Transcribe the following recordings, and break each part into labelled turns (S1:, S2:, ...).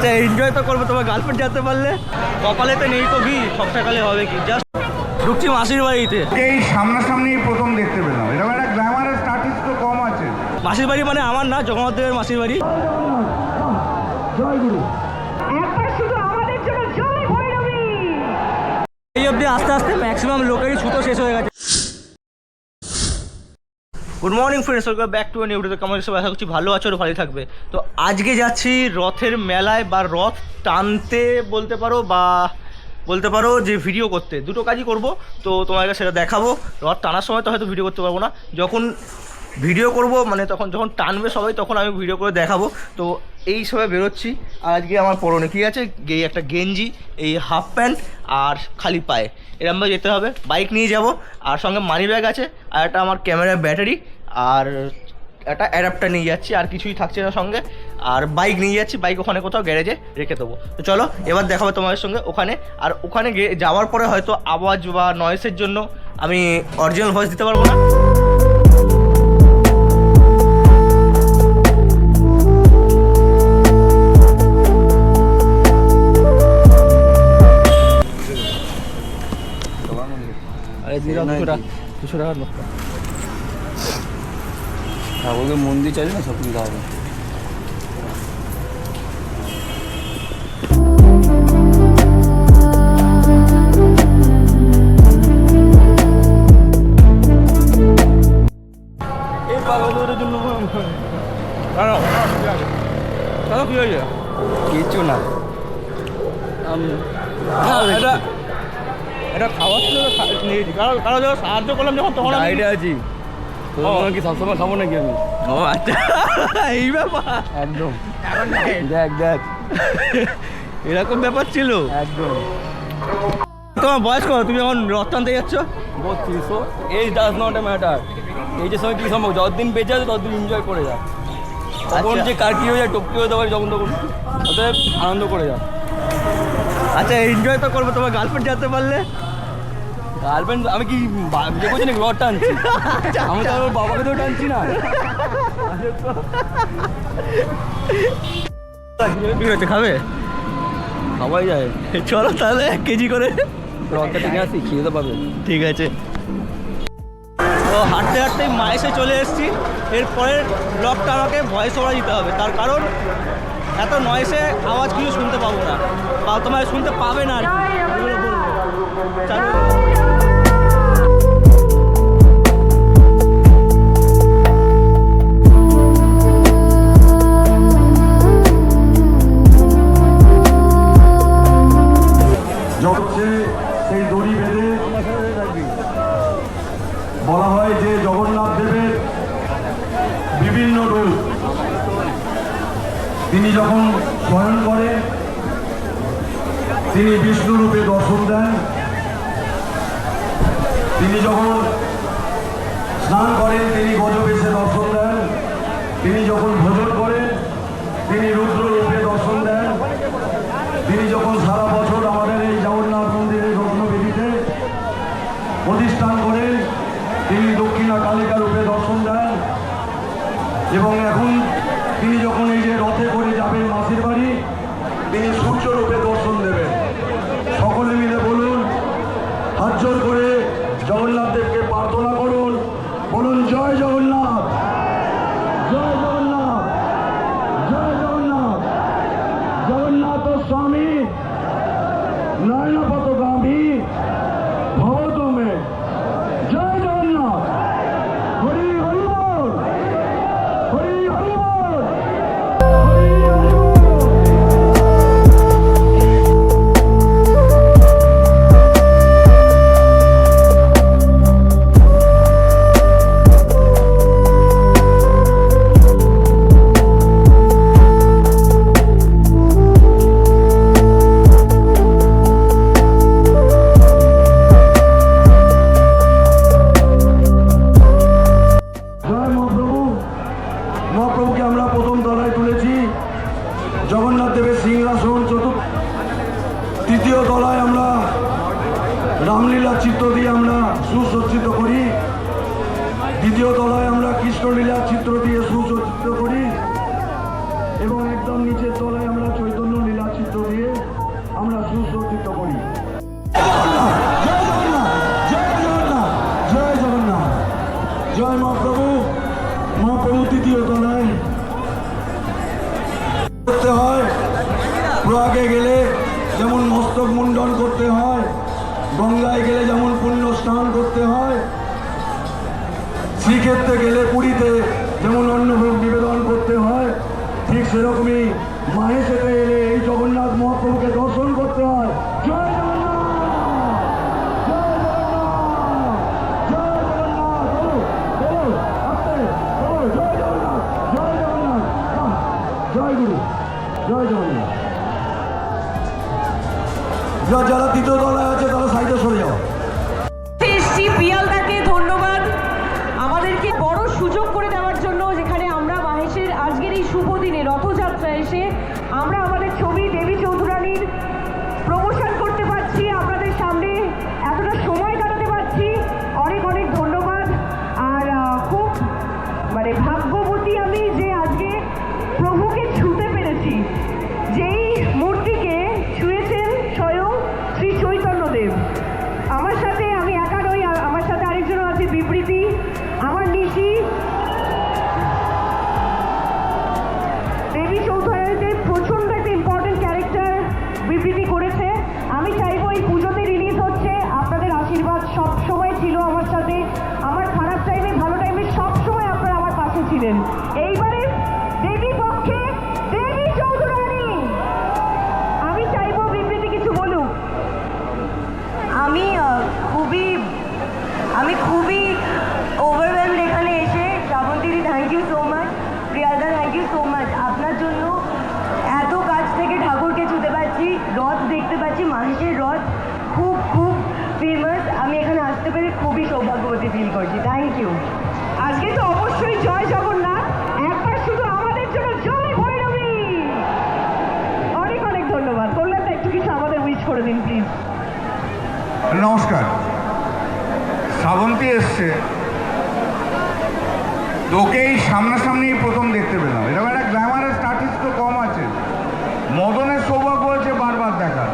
S1: আচ্ছা এনজয় তো করব তোমার গার্লফ্রেন্ড যেতে পারলে। কপালে তো নেই তো ঘি সব সকালে হবে কি? জাস্ট ঢুকছি মাসির বাড়িতে।
S2: এই সামনাসামনি প্রথম দেখতে পেলাম। এরকম একটা গ্ল্যামারাস আর্টিস্ট তো কম আছে।
S1: মাসির বাড়ি মানে আমার না জগন্নাথ দেবের মাসির বাড়ি।
S3: একবার শুধু আমাদের জন্য জয় ভৈরবী!
S1: এই অবধি আস্তে আস্তে ম্যাক্সিমাম লোকেরই ছুতো শেষ হয়ে গেছে। Good morning friends welcome back to new কেমন সব আশা করছি ভালো আছো আর ভালো থাকবে। তো আজকে যাচ্ছি রথের মেলায় বা রথ টানতে বলতে পারো বা বলতে পারো যে ভিডিও করতে। দুটো কাজই করব, তো তোমাকে সেটা দেখাবো। রথ টানার সময় তো হয়তো ভিডিও করতে পারব না। যখন ভিডিও করব মানে তখন যখন টানবে সবাই, তখন আমি ভিডিও করে দেখাবো। তো এই সবে বেরোচ্ছি। আর আজকে আমার পরনে কী আছে? এই একটা গেঞ্জি, এই হাফ প্যান্ট আর খালি পায়ে। এরমভাবে যেতে হবে। বাইক নিয়ে যাব। আর সঙ্গে মানি ব্যাগ আছে, আর একটা আমার ক্যামেরার ব্যাটারি আর একটা অ্যাডাপ্টার নিয়ে যাচ্ছি। আর কিছুই থাকছে না সঙ্গে। আর বাইক নিয়ে যাচ্ছি। বাইক ওখানে কোথাও গ্যারেজে রেখে দেবো। তো চলো, এবার দেখাবো তোমাদের সঙ্গে ওখানে। আর ওখানে যাওয়ার পরে হয়তো আওয়াজ বা নয়েসের জন্য আমি অরিজিনাল ভয়েস দিতে পারব না। দুশো টাকা টাকার নোট
S4: ঠাকুরকে মন্দির চাইলে না সব দিতে হবে
S1: কারও কারও যখন সাহায্য করলাম যখন তখন আমি-
S4: ডায়েটে আছি। কি সবসময় খাব নাকি আমি?
S1: ও আচ্ছা। এই ব্যাপার।
S4: একদম। দেখ। দেখ
S1: এরকম ব্যাপার ছিল।
S4: একদম।
S1: তোমার বয়স কত? তুমি যখন রথ টানতে যাচ্ছ
S4: বত্রিশশো age does not a matter এইজের সঙ্গে কী সম্ভব? যতদিন বেঁচে আছে ততদিন এনজয় করে যা। তখন
S1: আচ্ছা।
S4: যে কার কী হয়ে যায় টপকি হয়ে যাবে যখন তখন। অতএব আনন্দ করে যা।
S1: আচ্ছা এনজয় তো করব। তোমার গার্লফ্রেন্ড যেতে পারলে।
S4: গার্লফ্রেন্ড আমি কি বিয়ে করছি নাকি? রড টানছি। আমি তো আমার বাবাকে তো টানছি না।
S1: খাবে?
S4: খাওয়াই যায়।
S1: চলো তাহলে এক কেজি করে।
S4: রথটা টেনে আসি খেয়ে তো পাবে।
S1: ঠিক আছে। তো হাঁটতে হাঁটতে মায়েসে চলে এসেছি। এরপরের ব্লগটা আমাকে ভয়েস ওভার দিতে হবে। তার কারণ এত নয়েসে আওয়াজ কিছু শুনতে পাবো না। বা তোমার শুনতে পাবে না আর কি। চালু।
S2: জগন্নাথ দেবের বিভিন্ন রূপ। তিনি যখন শয়ন করেন, তিনি বিষ্ণু রূপে দর্শন দেন। তিনি যখন স্নান করেন, তিনি গজবেশে দর্শন দেন। তিনি যখন ভোজন করেন, তিনি রূপে দর্শন দেন তিনি যখন সারা বছর আমাদের এই জগন্নাথ মন্দিরের রত্নবেদিতে প্রতিষ্ঠান করেন তিনি দক্ষিণা কালিকা রূপে দর্শন দেন এবং এখন তিনি যখন এই যে রথে করে যাবেন মাসির বাড়ি তিনি বক্তব্যকে রোধন করতে হয় জয় জয় গুরু জয় জগন্নাথ যারা
S5: দ্বিতীয় দল ফিল করছি থ্যাংক ইউ
S3: আজকে তো অবশ্যই জয় জগন্নাথ। একবার শুধু আমাদের জন্য জয় ভৈরবী! অনেক অনেক ধন্যবাদ। বললেন তো একটু কিছু আমাদের উইচ করে দিন প্লিজ
S6: নমস্কার। শ্রাবন্তী এসছে। তোকেই সামনাসামনি প্রথম দেখতে পেলাম। এরকম একটা গ্ল্যামারের স্ট্যাটিস তো কম আছে। মদনের সৌভাগ্য হয়েছে বারবার দেখা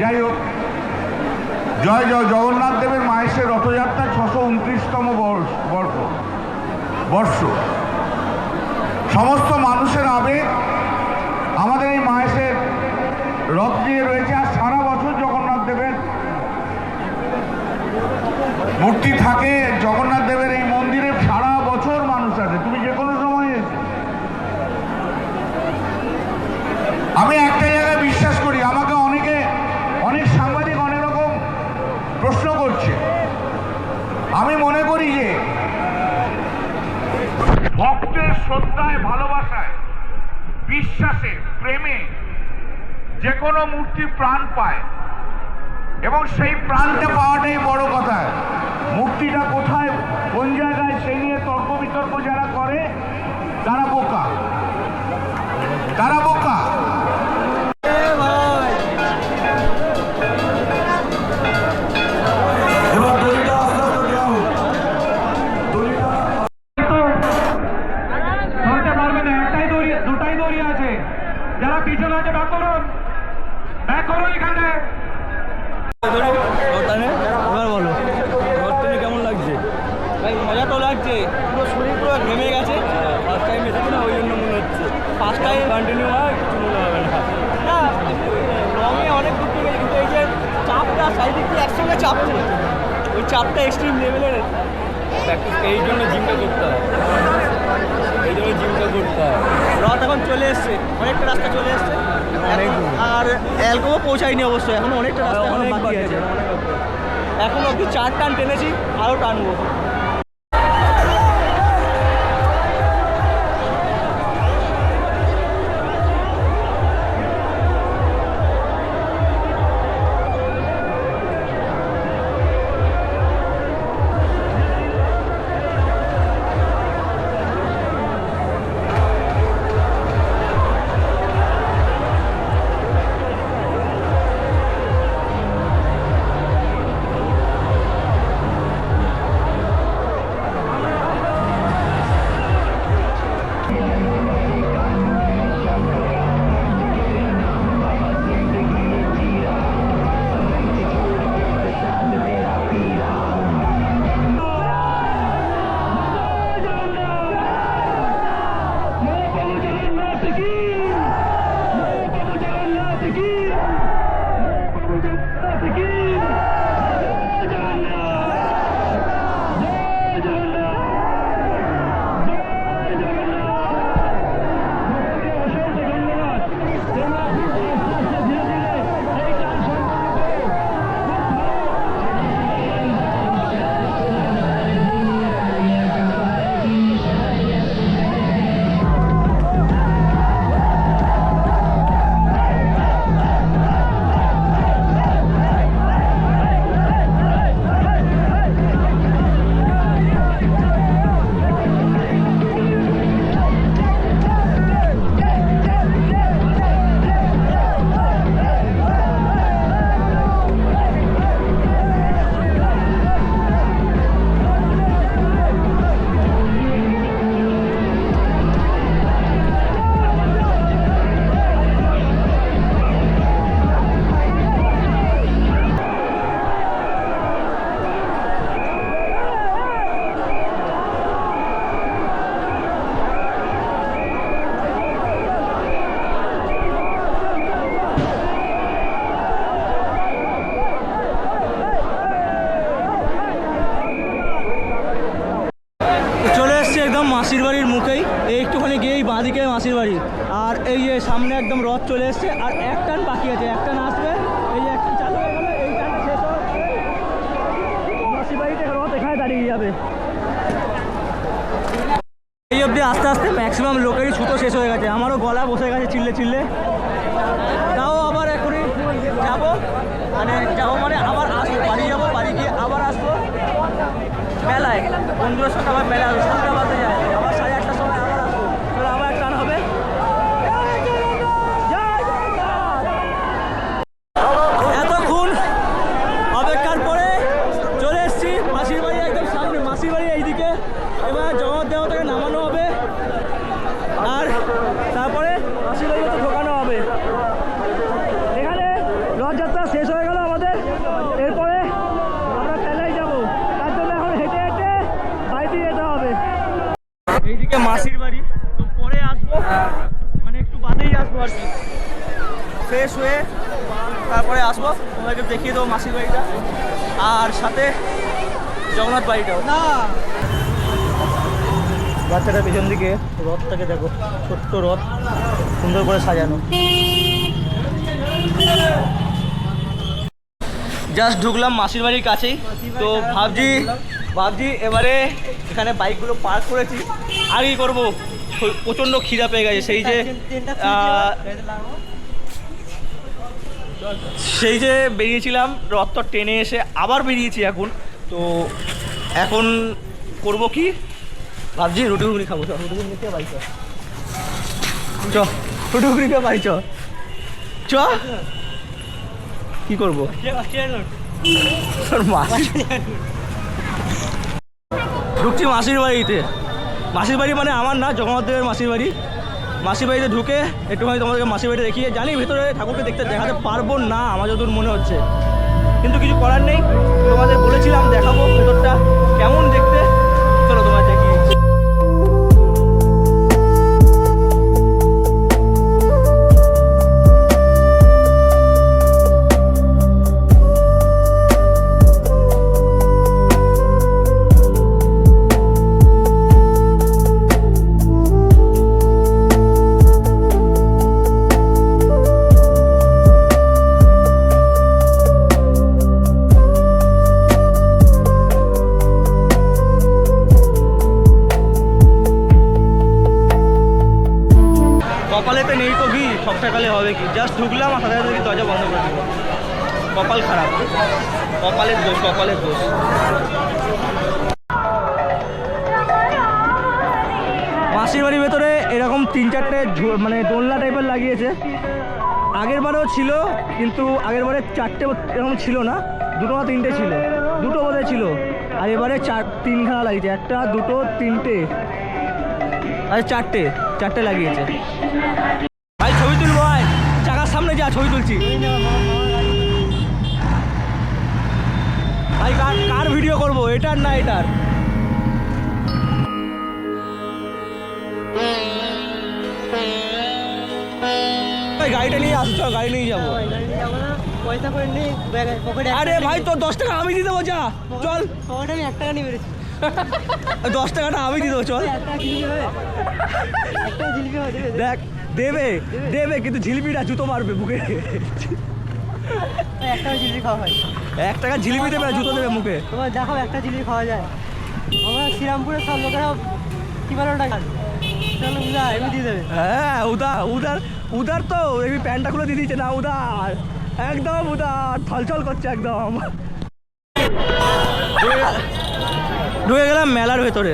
S6: যাই হোক, জয় জয় জগন্নাথ দেবের মাহেশের রথযাত্রা ছশো উনত্রিশতম বর্ষ বর্ষ বর্ষ। সমস্ত মানুষের আবেগ আমাদের এই মাহেশের রথ দিয়ে রয়েছে আর সারা বছর জগন্নাথ দেবের মূর্তি থাকে, জগন্নাথ দেবের এই শ্রদ্ধায়, ভালোবাসায়, বিশ্বাসে, প্রেমে যে কোনো মূর্তি প্রাণ পায়। এবং সেই প্রাণটা পাওয়াটাই বড় কথা। মূর্তিটা কোথায়, কোন জায়গায় সেই নিয়ে তর্ক বিতর্ক যারা করে, তারা বোকা। তারা বোকা।
S1: কিন্তু চার টান টেনেছি আরও টানবো। গিয়েই বাঁদিকে মাসির বাড়ি। আর এই যে সামনে একদম রথ চলে এসছে, আর এক টান বাকি আছে, এক টান আসবে। এই এক টান চালু হয়ে গেলে, এই টানটা শেষ হবে মাসির বাড়িতে রথ এখানে দাঁড়িয়ে যাবে। এই অবধি আস্তে আস্তে ম্যাক্সিমাম লোকেরই ছুতো শেষ হয়ে গেছে। আমারও গলা বসে গেছে চিল্লে চিল্লে। তাও আবার এখনই যাব। মানে যাব মানে আবার আসব বাড়ি যাব বাড়ি গিয়ে আবার আসব। মেলায়। বন্ধুদের সঙ্গে আবার আসব। সাতটা বাজে যায় আবার সাড়ে আটটার সময় আবার আসব তাহলে আবার একটা টান হবে জয় জগন্নাথ! এতক্ষণ অপেক্ষার পরে চলে এসেছি মাসির বাড়ি একদম সামনে মাসির বাড়ি এইদিকে এবার জগৎ দেবতাকে নামানো হবে আর তারপরে মাসির বাড়িতে ঢোকানো হবে এখানে রথযাত্রা শেষ হয়ে গেল আমাদের এরপরে আমরা মেলায় যাব তার জন্য এখন হেঁটে হেঁটে বাড়িতে যেতে হবে এইদিকে মাসির বাড়ি তো পরে আসব। মানে একটু বাদেই আসব আর কি। ফ্রেশ হয়ে তারপরে আসব। তোমাকে দেখিয়ে দেবো মাসির বাড়িটা। আর সাথে জগন্নাথ বাড়িটাও। না। বাচ্চাটা পেছন দিকে রথটাকে দেখো ছোট্ট রথ সুন্দর করে সাজানো। জাস্ট ঢুকলাম মাসির বাড়ির কাছেই। তো ভাবছি ভাবছি এবারে এখানে বাইকগুলো পার্ক করেছি। আর কি করব। প্রচণ্ড খিদা পেয়ে গেছে সেই যে সেই যে বেরিয়েছিলাম রথটা টেনে এসে আবার বেরিয়েছি এখন। তো এখন করব কি? ভাবছি রুটি ঘুগনি খাব রুটি ঘুগনি খেয়ে বাড়ি চ চ রুটি ঘুগনি খেয়ে বাড়ি চ চ কি করব? মাসি ঢুকছি মাসির বাড়িতে। মাসির বাড়ি মানে আমার না জগন্নাথ দেবের মাসির বাড়ি। মাসির বাড়িতে ঢুকে একটুখানি তোমাদেরকে মাসির বাড়িতে দেখিয়ে জানি ভিতরে ঠাকুরকে দেখতে দেখাতে পারব না, আমার যতদূর মনে হচ্ছে। কিন্তু কিছু করার নেই, তোমাদের বলেছিলাম দেখাবো ভেতরটা। কেমন দেখতে? মানে দোলনা টাইপের লাগিয়েছে। আগের বারেও ছিল, কিন্তু আগের বারে চারটে এরকম ছিল না। দুটো না তিনটে ছিল। দুটো বোধহয় ছিল। আর এবারে চার, তিনখানা লাগিয়েছে। একটা, দুটো, তিনটে। আরে চারটে। চারটে লাগিয়েছে। ভাই, ছবি তুলবো, ভাই। চাকার সামনে যা, ছবি তুলছি। ভাই, কার কার ভিডিও করব? এটার না এটার? গাড়িটা নিয়ে আসছো গাড়ি নিয়ে যাব।
S7: পয়সা করে নি পকেটে
S1: আরে ভাই তো দশ টাকা আমি দিয়ে দেবো যা চল।
S7: পকেটে আমি এক টাকা নিয়ে বেরোচ্ছি।
S1: দশ টাকাটা আমি দিয়ে দেবো চল।
S7: জিলিপি জিলিপি
S1: দেখ দেবে দেবে কিন্তু ঝিলিপিটা জুতো মারবে বুকে
S7: এক টাকা জিলিপি খাওয়া হয়।
S1: এক টাকা ঝিলিপি দেবে জুতো দেবে মুখে।
S7: তোমার দেখো একটা জিলিপি খাওয়া যায়। আমরা শ্রীরামপুরের সব লোকেরা কি বারো টাকা এমনি
S1: হ্যাঁ উদার উদার উদার তো, এই প্যান্টটা খুলে দিয়ে দিচ্ছে না, উদার। একদম উদার, ছলছল করছে একদম। ঢুকে গেলাম মেলার ভেতরে।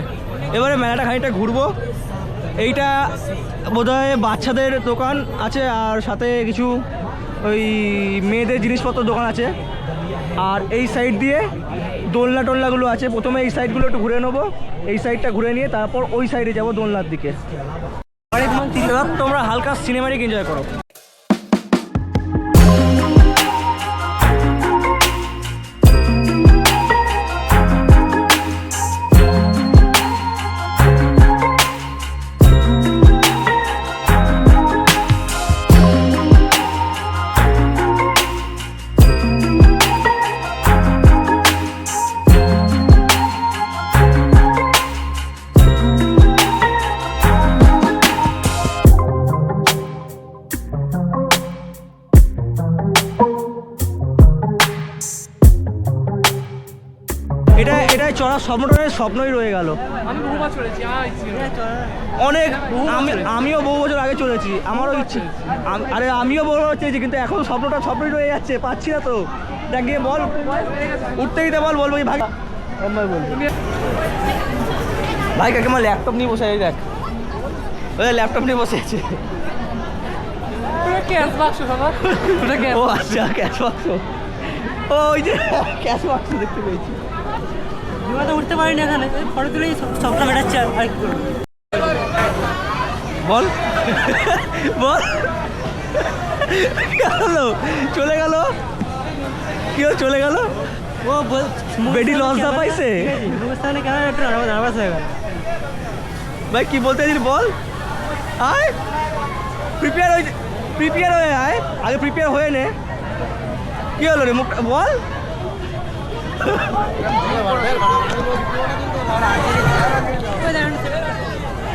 S1: এবারে মেলাটা খানিকটা ঘুরবো। এইটা বোধহয় বাচ্চাদের দোকান আছে, আর সাথে কিছু ওই মেয়েদের জিনিসপত্র দোকান আছে। আর এই সাইড দিয়ে দোলনা টোলনাগুলো আছে, প্রথমে এই সাইডগুলো একটু ঘুরে নেব। এই সাইডটা ঘুরে নিয়ে তারপর ওই সাইডে যাব দোলনার দিকে। তোমরা হালকা সিনেমাটিক এনজয় করো। স্বপ্নটা স্বপ্নই রয়ে গেল। অনেক আমি আমিও বহু বছর আগে চলেছি আমারও ইচ্ছে। আরে আমিও বহু বছর চেয়েছি কিন্তু এখন স্বপ্নটা স্বপ্নই রয়ে যাচ্ছে পাচ্ছি না তো। দেখ গিয়ে বল উঠতে দিতে বল বলব ভাই? ভাই কাকে আমার ল্যাপটপ নিয়ে বসে আছে দেখ। ওই ল্যাপটপ নিয়ে বসে আছে।
S7: ওটা ক্যাশ বাক্স
S1: ও আচ্ছা ক্যাশ বাক্স ও। ওই যে ক্যাশ বাক্স দেখতে পেয়েছি।
S7: উঠতে পারিনি এখানে। ফটো তুলেই সবটা বেড়াচ্ছে আর আর কি করব।
S1: বল। বল। হলো? চলে গেল? কি হলো? চলে গেল?
S7: ও
S1: পাইছে?
S7: কেন একটু নার্ভাস হয়ে গেল
S1: ভাই কি বলতে চাইছিস বল। আয়। প্রিপেয়ার হয়ে প্রিপেয়ার হয়ে আয়। আগে প্রিপেয়ার হয়ে নে। কি হলো রে? মুখটা বল।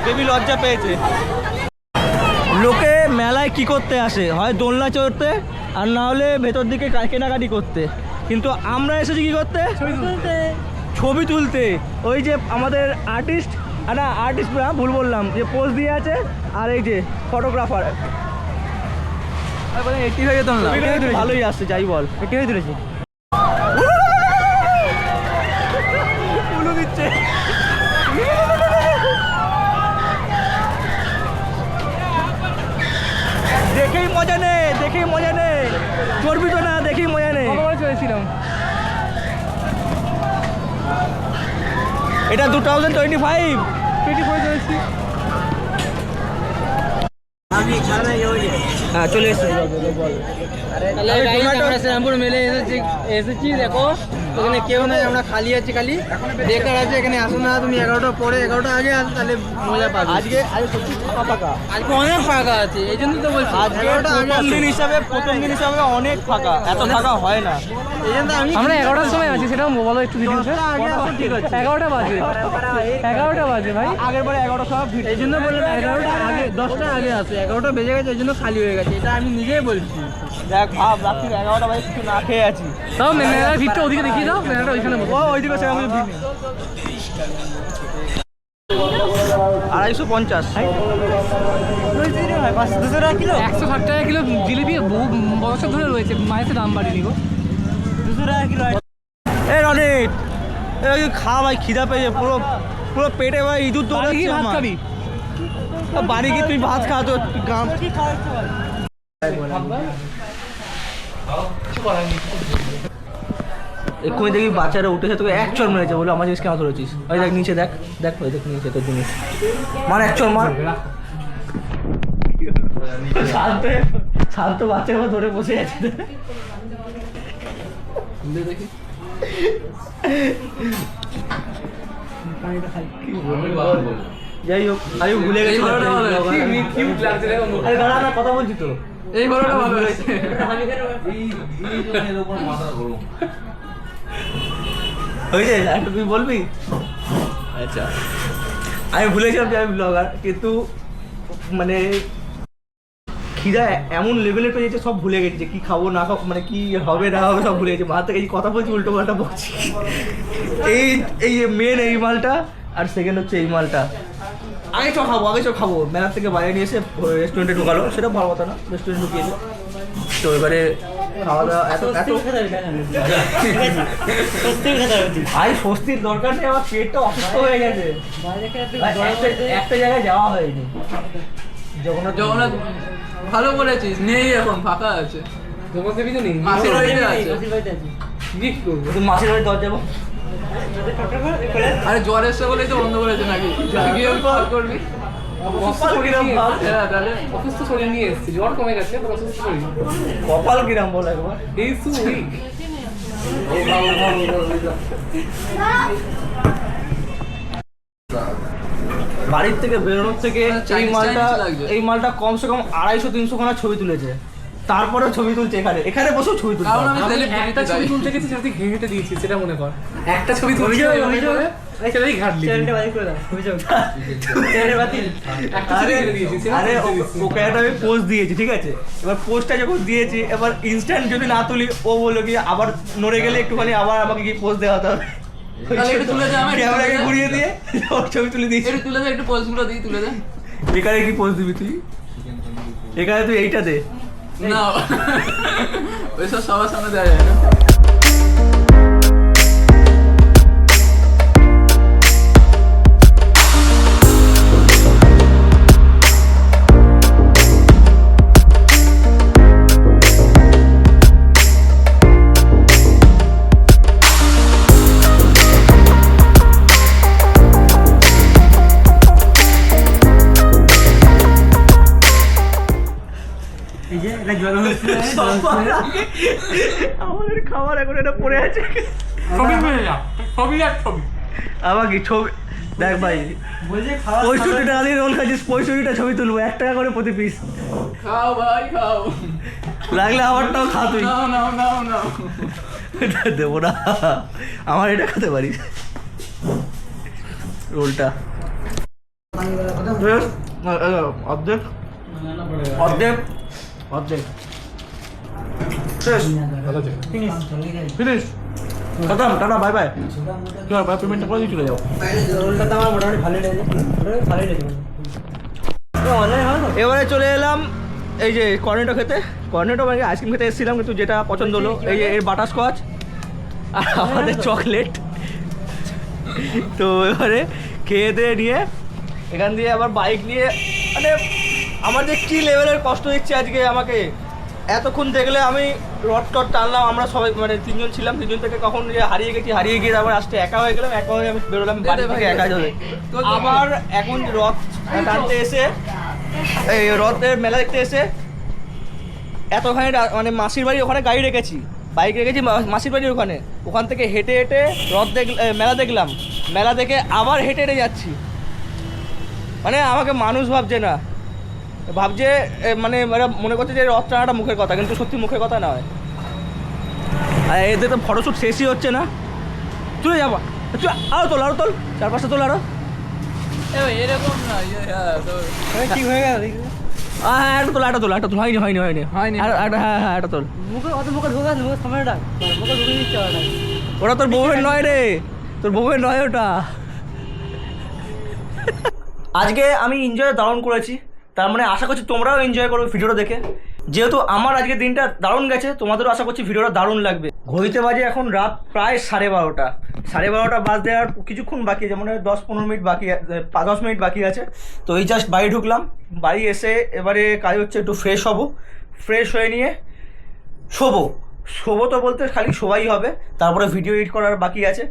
S1: বেবি লজ্জা পেয়েছে। লোকে মেলায় কি করতে আসে? হয় দোলনা চড়তে আর না হলে ভেতর দিকে কেনাকাটি করতে। কিন্তু আমরা এসেছি কি করতে? ছবি তুলতে। ওই যে আমাদের আর্টিস্ট না আর্টিস্ট না ভুল বললাম যে পোজ দিয়ে আছে আর এই যে ফটোগ্রাফার ভালোই আসছে যাই বল।
S7: এটি হয়ে তুলেছি
S1: উলু দিচ্ছে দেখেই মজা নে দেখেই মজা নে চর্বি তো না দেখেই মজা নে
S7: চলেছিলাম
S1: এটা two thousand twenty five
S7: twenty four চলেছি
S1: হ্যাঁ চলে এসছে
S7: আমরা শ্রীরামপুর মেলে এসেছি এসেছি দেখো। ওখানে কেউ নাই আমরা খালি আছি খালি। বেকার আছে এখানে আসো না তুমি এগারোটা পরে এগারোটা আগে আসো তাহলে মজা পাবে।
S1: আজকে আজকে সত্যি ফাঁকা ফাঁকা।
S7: আজকে অনেক ফাঁকা আছে এই জন্য তো বলছি। এগারোটা আগে
S1: দিন হিসাবে প্রথম দিন হিসাবে অনেক ফাঁকা এত ফাঁকা হয় না।
S7: এই জন্য আমি আমরা এগারোটার সময় আছি সেটা বলো একটু
S1: আছে।
S7: এগারোটা বাজে। এগারোটা বাজে ভাই।
S1: আগের বারে এগারোটা সব ভিড়
S7: এই জন্য বললাম এগারোটা আগে দশটা আগে আসে এগারোটা বেজে গেছে এই জন্য খালি হয়ে গেছে এটা আমি নিজেই বলছি।
S1: দেখ ভাব রাত্রি এগারোটা বাজে কিছু না খেয়ে আছি।
S7: তাও মেলার ভিড়টা ওদিকে দেখিয়ে দাও মেলাটা ওইখানে
S1: ও ওইদিকে। আড়াইশো পঞ্চাশ।
S7: একশো ষাট টাকা কিলো জিলিপি বহু বছর ধরে রয়েছে। মায়ের দাম বাড়িয়ে গো। দুশো টাকা কিলো
S1: এ রনিত এ খা ভাই খিদা পেয়েছে পুরো পুরো পেটে ভাই ইঁদুর দৌড়াচ্ছে
S7: ভাত। খাবি?
S1: বাড়ি গিয়ে তুই ভাত খা তো গ্রাম এক্ষুনি দেখবি বাচ্চারা উঠেছে তোকে এক চর মেরেছে বলে আমার জিনিস কেন ধরেছিস? ওই দেখ নিচে দেখ দেখ ওই দেখ নিচে তোর জিনিস। মার এক চর মার। শান্ত শান্ত বাচ্চা ধরে বসে আছে। যাই হোক আমি ভুলে গেছি। আরে দাঁড়া না কথা বলছি তো।
S7: এই বড়টা ভালো হয়েছে
S1: হয়েছে একটু তুই বলবি? আচ্ছা। আমি ভুলেছিলাম যে আমি ব্লগার কিন্তু মানে খিদা এমন লেভেলে পেয়েছে সব ভুলে গেছি যে কি খাব, না খাব মানে কি হবে, না হবে, সব ভুলে গেছি। মা থেকে এই কথা বলছি উল্টো পাল্টা বলছি এই এই মেন এই মালটা, আর সেকেন্ড হচ্ছে এই মালটা। আগে চ খাব, আগে চ খাব। মেলার থেকে বাইরে নিয়ে এসে রেস্টুরেন্টে ঢুকালো। সেটা ভালো কথা না রেস্টুরেন্ট ঢুকিয়েছে তো এবারে খাওয়া দাওয়া এত এত ভাই স্বস্তির দরকার নেই আমার পেটটা অসুস্থ হয়ে গেছে। একটা- একটা জায়গায় যাওয়া হয়নি। জগন্নাথ
S8: জগন্নাথ ভালো বলেছিস নেই এখন ফাঁকা আছে। মাসির বাড়িতে আছে।
S1: তুই মাসির বাড়ি দরজা
S8: আরে জ্বর এসছে বলেই তো বন্ধ করেছে নাকি? গিয়ে করবি। হ্যাঁ তাহলে
S7: অসুস্থ শরীর নিয়ে এসেছি। জ্বর কমে গেছে অসুস্থ শরীর।
S1: কপাল কিরাম বল একবার।
S7: এই সু উইক
S1: বাড়ির থেকে বেরোনোর থেকে এই মালটা এই মালটা কমসে কম আড়াইশো তিনশো খানা ছবি তুলেছে। তারপরে ছবি তুলছে এখানে। এখানে বসেও ছবি তুলছে।
S8: কারণ আমি celebrity
S7: একটা ছবি। তুলতে গেছি সেটা ঘেঁটে হেঁটে দিয়েছিস সেটা মনে কর। একটা ছবি তুলছি মনে করে সেটাই ঘাটলি
S1: আরে ওকে একটা আমি পোস্ট দিয়েছি ঠিক আছে? এবার পোস্টটা যখন দিয়েছি এবার ইনস্ট্যান্ট যদি না তুলি ও বলল কি আবার নড়ে গেলে একটুখানি আবার আমাকে কি পোস্ট দেওয়া হবে। ক্যামেরাকে ঘুরিয়ে দিয়ে ছবি তুলে দিয়েছি।
S8: একটু তুলে দে একটু পোজগুলো দিই তুলে দে।
S1: এখানে কি পোজ দিবি তুই? এখানে তুই এইটা দে।
S8: না ওইসব সবার সামনে দেওয়া যায়
S1: আমাদের খাবার এখন এটা পড়ে আছে।
S9: ছবি পেয়ে যা। ছবি আর ছবি।
S1: আবার কি ছবি দেখ ভাই পঁয়ষট্টি টাকা দিয়ে রোল খাচ্ছিস পঁয়ষট্টিটা ছবি তুলবো এক টাকা করে প্রতি পিস
S8: খাও ভাই খাও।
S1: লাগলে আমারটাও খা তুই। এটা দেবো না। আমার এটা খেতে পারিস। রোলটা। অর্ধেক। অর্ধেক। অর্ধেক। শেষ ফিনিশ খতম টাটা বাই বাই চল বাই পেমেন্টটা করে দিয়ে চলে যাও
S7: রোলটা তো আমার মোটামুটি ভালোই লেগেছে ভালোই হবে
S1: এবারে চলে এলাম এই যে কর্নেটো খেতে। কর্নেটো মানে আইসক্রিম খেতে এসেছিলাম কিন্তু যেটা পছন্দ হলো এই যে এর বাটার স্কচ আর আমাদের চকলেট তো এবারে খেয়ে দিয়ে নিয়ে এখান দিয়ে আবার বাইক নিয়ে মানে আমার যে কী লেভেলের কষ্ট দিচ্ছে আজকে আমাকে? এতক্ষণ দেখলে আমি রড টড টানলাম আমরা সবাই মানে তিনজন ছিলাম তিনজন থেকে কখন যে হারিয়ে গেছি হারিয়ে গিয়ে আবার আসতে একা হয়ে গেলাম একা হয়ে আমি বেরোলাম বাড়ি থেকে একা হয়ে আবার এখন রথ টানতে এসে এই রথের মেলা দেখতে এসে এতখানি মানে মাসির বাড়ি ওখানে গাড়ি রেখেছি বাইক রেখেছি মাসির বাড়ির ওখানে। ওখান থেকে হেঁটে হেঁটে রথ দেখ মেলা দেখলাম। মেলা দেখে আবার হেঁটে হেঁটে যাচ্ছি। মানে আমাকে মানুষ ভাবছে না। ভাবছে এ, মানে এরা মনে করছে যে রথ টানাটা মুখের কথা কিন্তু সত্যি মুখের কথা নয়। আর এদের তো ফটোশ্যুট শেষই হচ্ছে না। চলে যাবা চল আরও তোল আরও তোল চার পাঁচটা তোল
S8: আরও। এরকম না ইয়ে, হ্যাঁ,
S7: হয়ে গেল
S1: হ্যাঁ হ্যাঁ একটা তোল একটা তোল একটা তোল হয়নি হয়নি হয়নি।
S8: হয়নি।
S1: আর- একটা হ্যাঁ হ্যাঁ একটা তোল।
S7: মুখে অত মুখে ঢোকা মুখে সময়টা মুখে ঢুকে দিচ্ছে ওটা
S1: ওটা তোর বউয়ের নয় রে। তোর বউয়ের নয় ওটা। আজকে আমি এনজয় দারুণ করেছি। তার মানে আশা করছি তোমরাও এনজয় করবে ভিডিওটা দেখে। যেহেতু আমার আজকে দিনটা দারুণ গেছে, তোমাদেরও আশা করছি ভিডিওটা দারুণ লাগবে। ঘড়িতে বাজে এখন রাত প্রায় সাড়ে বারোটা। সাড়ে বারোটা বাজতে আর কিছুক্ষণ বাকি আছে মানে দশ পনেরো মিনিট বাকি দশ মিনিট বাকি আছে। তো এই জাস্ট বাড়ি ঢুকলাম। বাড়ি এসে এবারে কাজ হচ্ছে একটু ফ্রেশ হব। ফ্রেশ হয়ে নিয়ে শোবো। শোবো তো বলতে খালি শোবাই হবে। তারপরে ভিডিও এডিট করার বাকি আছে।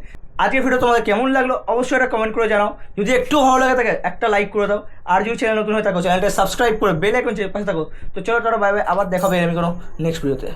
S1: আজকের ভিডিও তোমাদের কেমন লাগল অবশ্যই একটা কমেন্ট করে জানাও। যদি একটু ভালো লাগে থাকে, একটা লাইক করে দাও। আর যদি চ্যানেল নতুন হয়ে থাকো চ্যানেলটা সাবস্ক্রাইব করে বেল আইকন পাশে থাকো। তো চলো তারা বাই বাই আবার দেখাবে আমি কোনো নেক্সট ভিডিওতে